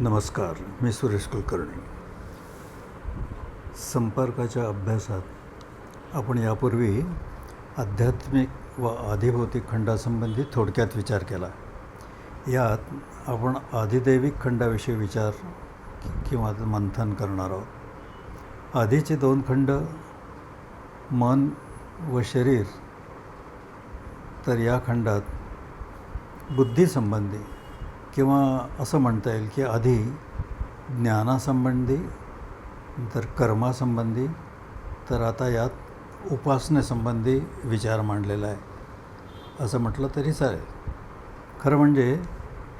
नमस्कार मी सुरेश कुलकर्णी. संपर्काच्या अभ्यासात आपण यापूर्वी आध्यात्मिक व आधिभौतिक खंडासंबंधी थोडक्यात विचार केला. यात आपण आधिदैविक खंडाविषयी विचार किंवा मंथन करणार आहोत. आधीचे दोन खंड मन व शरीर तर या खंडात बुद्धीसंबंधी किंवा असं म्हणता येईल की आधी ज्ञानासंबंधी नंतर कर्मासंबंधी तर आता यात उपासनेसंबंधी विचार मांडलेला आहे. असं म्हटलं तरी चालेल. खरं म्हणजे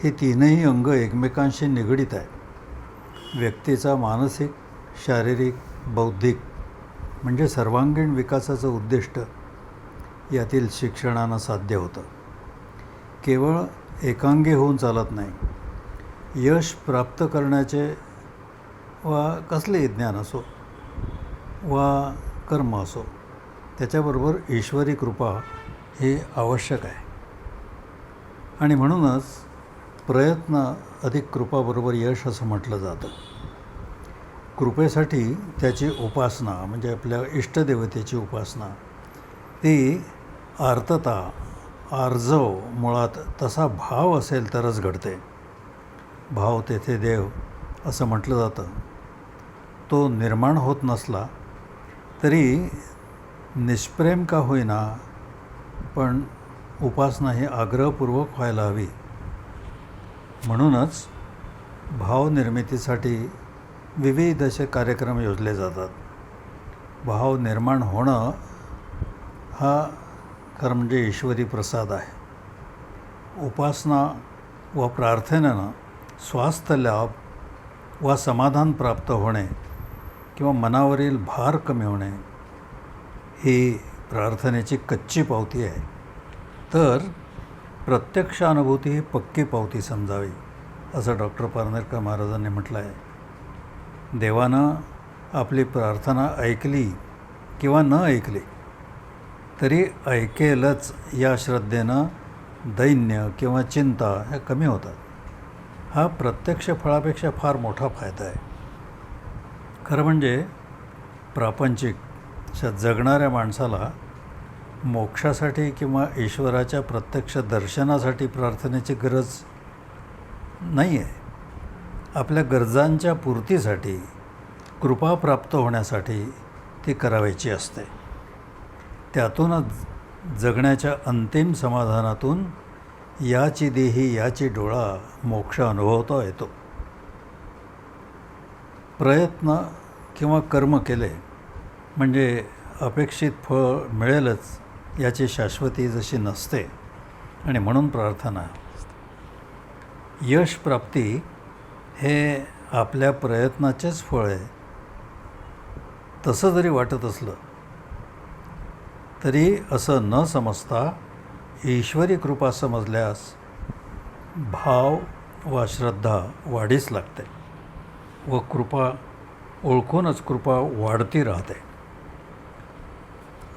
हे तीनही अंग एकमेकांशी निगडीत आहे व्यक्तीचा मानसिक शारीरिक बौद्धिक म्हणजे सर्वांगीण विकासाचं उद्दिष्ट यातील शिक्षणानं साध्य होतं. केवळ एकांगी होऊन चालत नाही. यश प्राप्त करण्याचे वा कसलेही ज्ञान असो वा कर्म असो त्याच्याबरोबर ईश्वरी कृपा हे आवश्यक आहे. आणि म्हणूनच प्रयत्न अधिक कृपाबरोबर यश असं म्हटलं जातं. कृपेसाठी त्याची उपासना म्हणजे आपल्या इष्टदेवतेची उपासना ती आर्तता आर्जव मुळात तसा भाव असेल तरच घडते. भाव तेथे देव असं म्हटलं जातं. तो निर्माण होत नसला तरी निष्प्रेम का होईना पण उपासना ही आग्रहपूर्वक व्हायला हवी. म्हणूनच भावनिर्मितीसाठी विविध असे कार्यक्रम योजले जातात. भाव निर्माण होणं हा खरं म्हणजे ईश्वरी प्रसाद आहे. उपासना व प्रार्थनेनं स्वास्थ्य लाभ वा समाधान प्राप्त होणे किंवा मनावरील भार कमी होणे ही प्रार्थनेची कच्ची पावती आहे. तर प्रत्यक्ष अनुभूती ही पक्की पावती समजावी असं डॉक्टर पारनेरकर महाराजांनी म्हटलं आहे देवानं आपली प्रार्थना ऐकली किंवा न ऐकली तरी ऐकेलच या श्रद्धेनं दैन्य किंवा चिंता ह्या कमी होतात. हा प्रत्यक्ष फळापेक्षा फार मोठा फायदा आहे. खरं म्हणजे प्रापंचिक अशा जगणाऱ्या माणसाला मोक्षासाठी किंवा ईश्वराच्या प्रत्यक्ष दर्शनासाठी प्रार्थनेची गरज नाही आहे आपल्या गरजांच्या पूर्तीसाठी कृपा प्राप्त होण्यासाठी ती करावायची असते. त्यातूनच जगण्याच्या अंतिम समाधानातून याची देही याची डोळा मोक्ष अनुभवता येतो. प्रयत्न किंवा कर्म केले म्हणजे अपेक्षित फळ मिळेलच याची शाश्वती जशी नसते आणि म्हणून प्रार्थना. यश प्राप्ती हे आपल्या प्रयत्नाचेच फळ आहे. तसं जरी वाटत असलं तरी असं न समजता ईश्वरी कृपा समजल्यास भाव वा श्रद्धा वाढीस लागते व कृपा ओळखूनच कृपा वाढती राहते.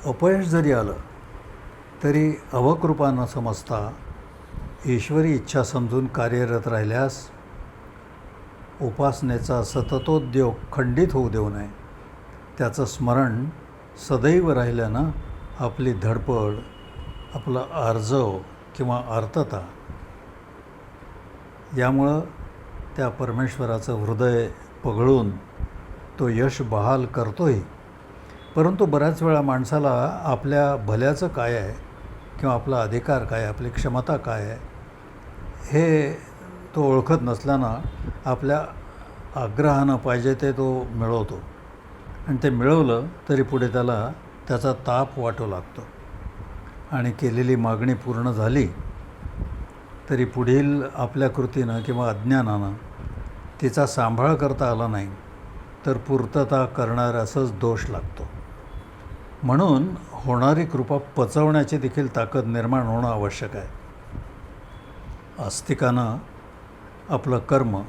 अपयश जरी आलं तरी अवकृपा न समजता ईश्वरी इच्छा समजून कार्यरत राहिल्यास उपासनेचा सततोद्योग खंडित होऊ देऊ नये. त्याचं स्मरण सदैव राहिल्यानं आपली धडपड आपला आर्जव किंवा आर्तता यामुळं त्या परमेश्वराचं हृदय पगळून तो यश बहाल करतोही. परंतु बऱ्याच वेळा माणसाला आपल्या भल्याचं काय आहे किंवा आपला अधिकार काय आपली क्षमता काय आहे हे तो ओळखत नसल्यानं आपल्या आग्रहानं पाहिजे ते तो मिळवतो. आणि ते मिळवलं तरी पुढे त्याला त्याचा ताप वाटू लागतो. आणि केलेली मागणी पूर्ण झाली तरी पुढील आपल्या कृतीनं किंवा अज्ञानानं तिचा सांभाळ करता आला नाही तर पूर्तता करणाऱ्यासच दोष लागतो. म्हणून होणारी कृपा पचवण्याची देखील ताकद निर्माण होणं आवश्यक आहे. आस्तिकानं आपलं कर्म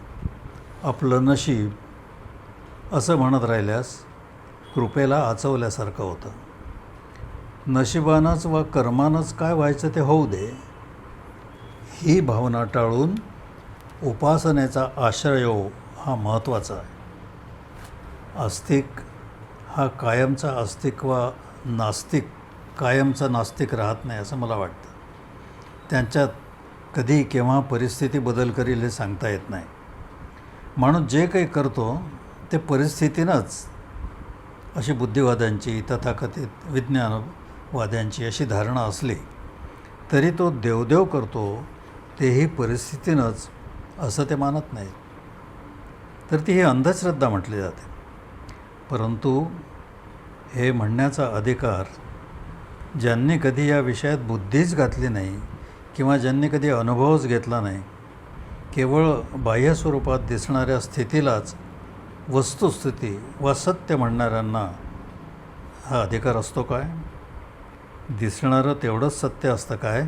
आपलं नशीब असं म्हणत राहिल्यास कृपेला आचवल्यासारखं होतं. नशिबानंच वा कर्मानंच काय व्हायचं ते होऊ दे. ही भावना टाळून उपासनेचा आश्रय हो हा महत्त्वाचा आहे. आस्तिक हा कायमचा आस्तिक वा नास्तिक कायमचा नास्तिक राहत नाही असं मला वाटतं. त्यांच्यात कधी केव्हा परिस्थिती बदल करील हे सांगता येत नाही. माणूस जे काही करतो ते परिस्थितीनंच. अशी बुद्धिवाद्यांची तथाकथित विज्ञान वाद्यांची अशी धारणा असली तरी तो देवदेव करतो तेही परिस्थितीनंच असं ते मानत नाहीत. तर ती ही अंधश्रद्धा म्हटली जाते. परंतु हे म्हणण्याचा अधिकार ज्यांनी कधी या विषयात बुद्धीच घातली नाही किंवा ज्यांनी कधी अनुभवच घेतला नाही केवळ बाह्य स्वरूपात दिसणाऱ्या स्थितीलाच वस्तुस्थिती वा सत्य म्हणणाऱ्यांना हा अधिकार असतो काय? दिसणारं तेवढंच सत्य असतं काय?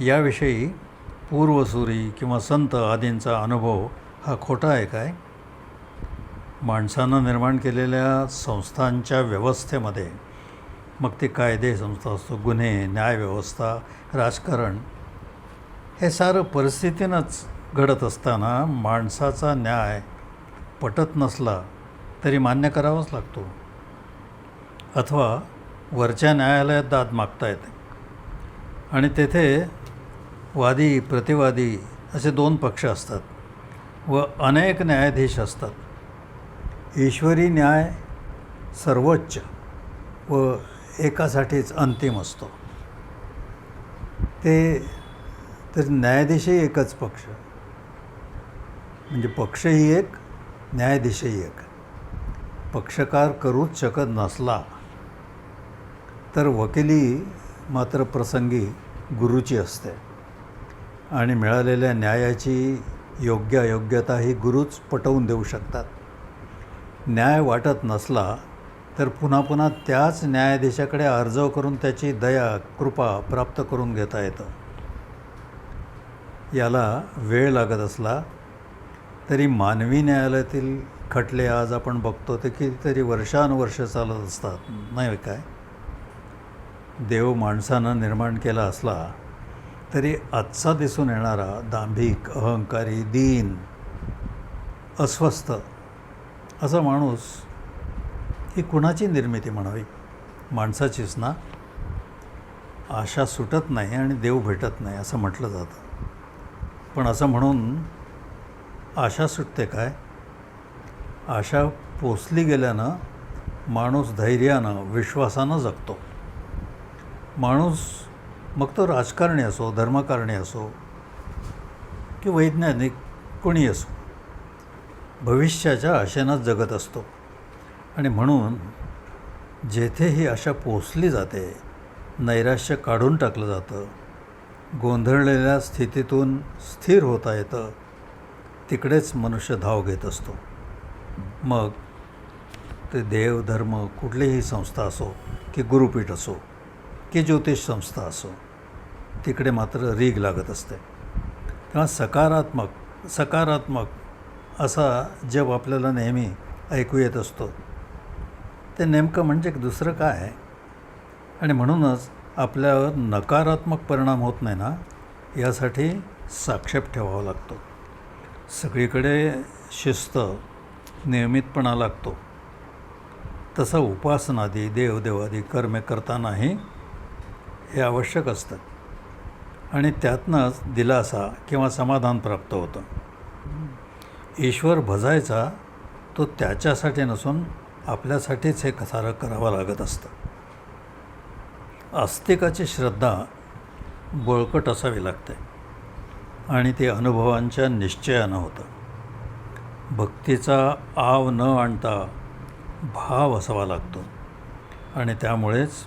याविषयी पूर्वसुरी किंवा संत आदींचा अनुभव हा खोटा आहे काय? माणसानं निर्माण केलेल्या संस्थांच्या व्यवस्थेमध्ये मग ते कायदे संस्था असतो गुन्हे न्यायव्यवस्था राजकारण हे सारं परिस्थितीनंच घडत असताना माणसाचा न्याय पटत नसला तरी मान्य करावाच लागतो. अथवा वरच्या न्यायालयात दाद मागता येते. आणि तेथे वादी प्रतिवादी असे दोन पक्ष असतात व अनेक न्यायाधीश असतात. ईश्वरी न्याय सर्वोच्च व एकासाठीच अंतिम असतो. ते तर न्यायाधीशही एकच पक्ष. म्हणजे पक्षही एक न्यायाधीशही एक. पक्षकार करूच शकत नसला तर वकिली मात्र प्रसंगी गुरुची असते. आणि मिळालेल्या न्यायाची योग्य अयोग्यता ही गुरुच पटवून देऊ शकतात. न्याय वाटत नसला तर पुन्हा पुन्हा त्याच न्यायाधीशाकडे अर्ज करून त्याची दया कृपा प्राप्त करून घेता येतं. याला वेळ लागत असला तरी मानवी न्यायालयातील खटले आज आपण बघतो ते कितीतरी वर्षानुवर्ष चालत असतात. नाही काय? देव माणसानं निर्माण केला असला तरी आजचा दिसून येणारा दांभिक अहंकारी दीन अस्वस्थ असा माणूस ही कुणाची निर्मिती म्हणावी? माणसाचीच ना? आशा सुटत नाही आणि देव भेटत नाही असं म्हटलं जातं. पण असं म्हणून आशा सुटते काय? आशा पोचली गेल्यानं माणूस धैर्यानं विश्वासानं जगतो. माणूस मग तो राजकारणी असो धर्मकारणी असो की वैज्ञानिक कोणी असो भविष्याच्या आशेनंच जगत असतो. आणि म्हणून जेथे ही आशा पोचली जाते नैराश्य काढून टाकलं जातं गोंधळलेल्या स्थितीतून स्थिर होता येतं तिकडेच मनुष्य धाव घेत असतो. मग ते देव धर्म कुठलीही संस्था असो की गुरुपीठ असो की ज्योतिष संस्था असो तिकडे मात्र रीग लागत असते. तेव्हा सकारात्मक सकारात्मक असा जब आपल्याला नेहमी ऐकू येत असतो. ते नेमकं म्हणजे दुसरं काय आहे? आणि म्हणूनच आपल्यावर नकारात्मक परिणाम होत नाही ना यासाठी साक्षेप ठेवावा लागतो. सगळीकडे शिस्त नियमितपणा लागतो. तसं उपासनादी देवदेवादी कर्मे करतानाही हे आवश्यक असतं. आणि त्यातनंच दिलासा किंवा समाधान प्राप्त होतं. ईश्वर भजायचा तो त्याच्यासाठी नसून आपल्यासाठीच हे कसारं करावं लागत असतं. आस्तिकाची श्रद्धा बळकट असावी लागते आणि ते अनुभवांच्या निश्चयानं होतं. भक्तीचा आव न आणता भाव असावा लागतो आणि त्यामुळेच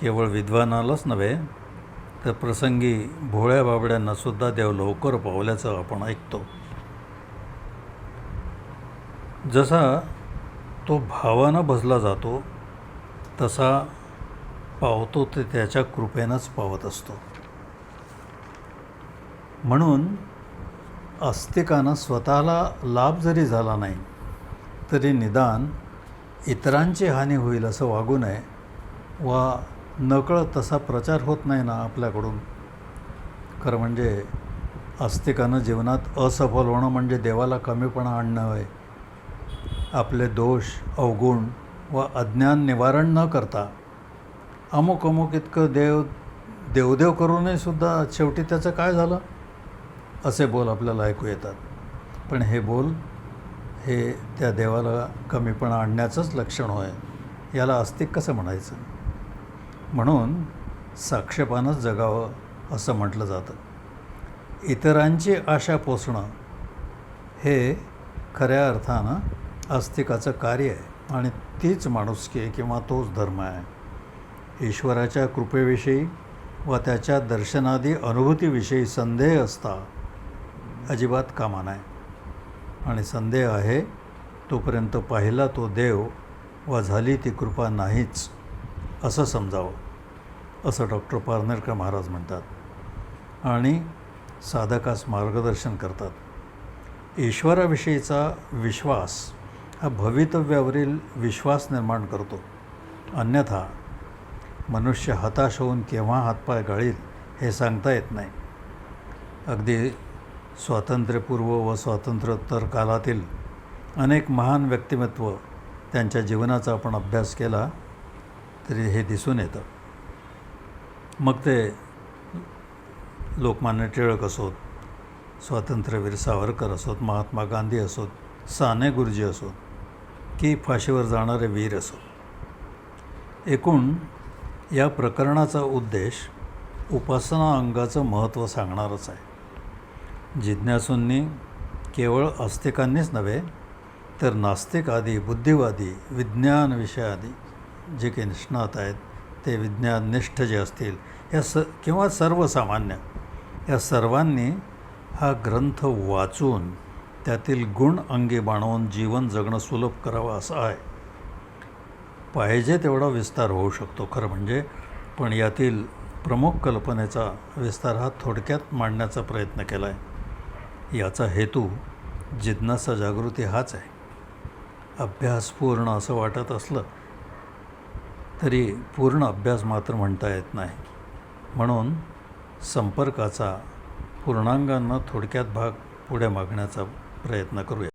केवळ विद्वानालाच नव्हे तर प्रसंगी भोळ्या बाबड्यांनासुद्धा देव लवकर पावल्याचं आपण ऐकतो. जसा तो भावानं भजला जातो तसा पावतो ते त्याच्या कृपेनंच पावत असतो. म्हणून आस्तिकानं स्वतःला लाभ जरी झाला नाही तरी निदान इतरांची हानी होईल असं वागू नये वा नकळत तसा प्रचार होत नाही ना आपल्याकडून. खरं म्हणजे आस्तिकानं जीवनात असफल होणं म्हणजे देवाला कमीपणा आणणं आहे आपले दोष अवगुण व अज्ञान निवारण न करता अमुक अमुक इतकं देव देवदेव करूनही सुद्धा शेवटी त्याचं काय झालं? असे बोल आपल्याला ऐकू येतात. पण हे बोल हे त्या देवाला कमीपणा आणण्याचंच लक्षण होय. याला आस्तिक कसं म्हणायचं? म्हणून साक्षेपानंच जगावं असं म्हटलं जातं. इतरांची आशा पोसणं हे खऱ्या अर्थानं आस्तिकाचं कार्य आहे आणि तीच माणुसकी आहे किंवा तोच धर्म आहे. ईश्वराच्या कृपेविषयी व त्याच्या दर्शनादी अनुभूतीविषयी संदेह असता अजिबात कामा नाही आणि संदेह आहे तोपर्यंत पाहिला तो देव व झाली ती कृपा नाहीच असं समजावं. असं डॉक्टर पारनेरकर महाराज म्हणतात आणि साधकास मार्गदर्शन करतात. ईश्वराविषयीचा विश्वास हा भवितव्यावरील विश्वास निर्माण करतो. अन्यथा मनुष्य हताश होऊन केव्हा हातपाय गाळील हे सांगता येत नाही. अगदी स्वातंत्र्यपूर्व व स्वातंत्र्योत्तर कालातील अनेक महान व्यक्तिमत्व त्यांच्या जीवनाचा आपण अभ्यास केला तरी हे दिसून येतं. मग ते लोकमान्य टिळक असोत स्वातंत्र्यवीर सावरकर असोत महात्मा गांधी असोत साने गुरुजी असोत की फाशीवर जाणारे वीर असोत. एकूण या प्रकरणाचा उद्देश उपासना अंगाचं महत्त्व सांगणारच आहे. जिज्ञासूंनी केवळ आस्तिकांनीच नव्हे तर नास्तिक आदी बुद्धिवादी विज्ञान विषयादी जे काही निष्णात आहेत ते विज्ञाननिष्ठ जे असतील या स किंवा सर्वसामान्य या सर्वांनी हा ग्रंथ वाचून त्यातील गुण अंगी बाणवून जीवन जगणं सुलभ करावं असं आहे. पाहिजे तेवढा विस्तार होऊ शकतो खरं म्हणजे पण यातील प्रमुख कल्पनेचा विस्तार हा थोडक्यात मांडण्याचा प्रयत्न केला आहे याचा हेतू जिज्ञासा जागृती हाच आहे. अभ्यासपूर्ण असं वाटत असलं तरी पूर्ण अभ्यास मात्र म्हणता येत नाही. म्हणून संपर्काचा पूर्णांगांना थोडक्यात भाग पुढे मागण्याचा प्रयत्न करूया.